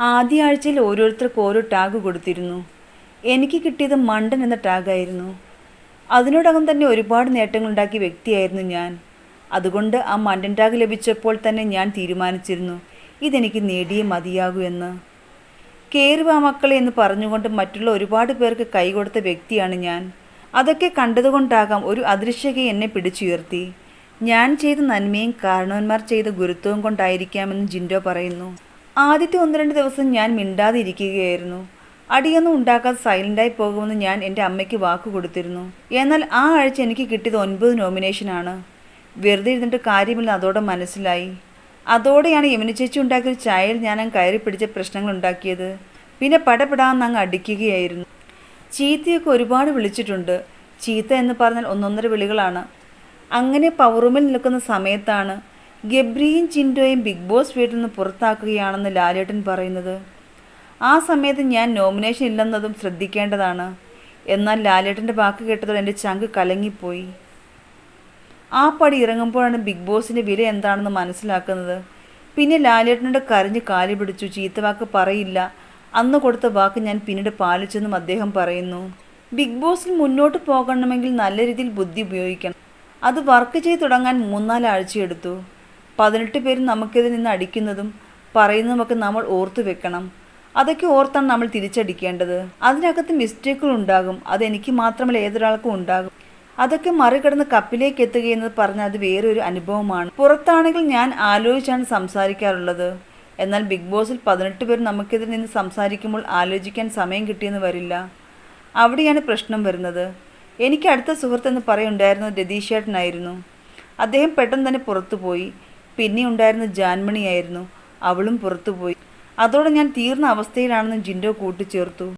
ആദ്യ ആഴ്ചയിൽ ഓരോരുത്തർക്ക് ഓരോ ടാഗ് കൊടുത്തിരുന്നു. എനിക്ക് കിട്ടിയത് മണ്ടൻ എന്ന ടാഗായിരുന്നു അതിനോടകം തന്നെ ഒരുപാട് നേട്ടങ്ങളുണ്ടാക്കിയ വ്യക്തിയായിരുന്നു ഞാൻ. അതുകൊണ്ട് ആ മണ്ടൻ ടാഗ് ലഭിച്ചപ്പോൾ തന്നെ ഞാൻ തീരുമാനിച്ചിരുന്നു ഇതെനിക്ക് നേടിയേ മതിയാകൂ എന്ന്. കേറുവാ മക്കളെ എന്ന് പറഞ്ഞുകൊണ്ട് മറ്റുള്ള ഒരുപാട് പേർക്ക് കൈകൊടുത്ത വ്യക്തിയാണ് ഞാൻ. അതൊക്കെ കണ്ടതുകൊണ്ടാകാം ഒരു അദൃശ്യക എന്നെ പിടിച്ചുയർത്തി. ഞാൻ ചെയ്ത നന്മയും കാരണവന്മാർ ചെയ്ത ഗുരുത്വവും കൊണ്ടായിരിക്കാമെന്ന് ജിൻഡോ പറയുന്നു. ആദ്യത്തെ ഒന്ന് രണ്ട് ദിവസം ഞാൻ മിണ്ടാതെ ഇരിക്കുകയായിരുന്നു അടിയൊന്നും ഉണ്ടാക്കാതെ സൈലന്റായി പോകുമെന്ന് ഞാൻ എന്റെ അമ്മയ്ക്ക് വാക്ക് കൊടുത്തിരുന്നു. എന്നാൽ ആ ആഴ്ച എനിക്ക് കിട്ടിയത് ഒൻപത് നോമിനേഷനാണ് വെറുതെ ഇരുന്നിട്ട് കാര്യമില്ല അതോടെ മനസ്സിലായി. അതോടെയാണ് യമുന ചേച്ചി ഉണ്ടാക്കിയ ചായയിൽ ഞാൻ അങ്ങ് കയറി പിടിച്ച പ്രശ്നങ്ങൾ ഉണ്ടാക്കിയത്. പിന്നെ പടപെടാന്ന് അങ്ങ് അടിക്കുകയായിരുന്നു. ചീത്തയൊക്കെ ഒരുപാട് വിളിച്ചിട്ടുണ്ട്. ചീത്ത എന്ന് പറഞ്ഞാൽ ഒന്നൊന്നര വിളികളാണ്. അങ്ങനെ പവറുമിൽ നിൽക്കുന്ന സമയത്താണ് ഗബ്രിയും ചിൻഡോയും ബിഗ് ബോസ് വീട്ടിൽ നിന്ന് പുറത്താക്കുകയാണെന്ന് ലാലേട്ടൻ പറയുന്നത്. ആ സമയത്ത് ഞാൻ നോമിനേഷൻ ഇല്ലെന്നതും ശ്രദ്ധിക്കേണ്ടതാണ്. എന്നാൽ ലാലേട്ടന്റെ വാക്ക് കേട്ടതോടെ എന്റെ ചങ്ക് കലങ്ങിപ്പോയി. ആ പടി ഇറങ്ങുമ്പോഴാണ് ബിഗ് ബോസിന്റെ വില എന്താണെന്ന് മനസ്സിലാക്കുന്നത്. പിന്നെ ലാലേട്ടനോട് കരഞ്ഞ് കാലി പിടിച്ചു ചീത്തവാക്ക് പറയില്ല. അന്ന് കൊടുത്ത വാക്ക് ഞാൻ പിന്നീട് പാലിച്ചെന്നും അദ്ദേഹം പറയുന്നു. ബിഗ് ബോസിൽ മുന്നോട്ട് പോകണമെങ്കിൽ നല്ല രീതിയിൽ ബുദ്ധി ഉപയോഗിക്കണം. അത് വർക്ക് ചെയ്ത് തുടങ്ങാൻ മൂന്നാൽ ആഴ്ചയെടുത്തു പതിനെട്ട് പേരും നമുക്കിതിൽ നിന്ന് അടിക്കുന്നതും പറയുന്നതുമൊക്കെ നമ്മൾ ഓർത്തു വെക്കണം. അതൊക്കെ ഓർത്താണ് നമ്മൾ തിരിച്ചടിക്കേണ്ടത്. അതിനകത്ത് മിസ്റ്റേക്കുകൾ ഉണ്ടാകും. അതെനിക്ക് മാത്രമല്ല ഏതൊരാൾക്കും ഉണ്ടാകും. അതൊക്കെ മറികടന്ന് കപ്പിലേക്ക് എത്തുക എന്ന് പറഞ്ഞാൽ അത് വേറൊരു അനുഭവമാണ്. പുറത്താണെങ്കിൽ ഞാൻ ആലോചിച്ചാണ് സംസാരിക്കാറുള്ളത്. എന്നാൽ ബിഗ് ബോസിൽ പതിനെട്ട് പേർ നമുക്കെതിരെ നിന്ന് സംസാരിക്കുമ്പോൾ ആലോചിക്കാൻ സമയം കിട്ടിയെന്ന് വരില്ല. അവിടെയാണ് പ്രശ്നം വരുന്നത്. എനിക്ക് അടുത്ത സുഹൃത്തെന്ന് പറയുണ്ടായിരുന്നത് രതീഷേട്ടനായിരുന്നു അദ്ദേഹം പെട്ടെന്ന് തന്നെ പുറത്തുപോയി. പിന്നെ ഉണ്ടായിരുന്ന ജാൻമണിയായിരുന്നു. അവളും പുറത്തുപോയി. അതോടെ ഞാൻ തീർന്ന അവസ്ഥയിലാണെന്ന് ജിൻഡോ കൂട്ടിച്ചേർത്തു.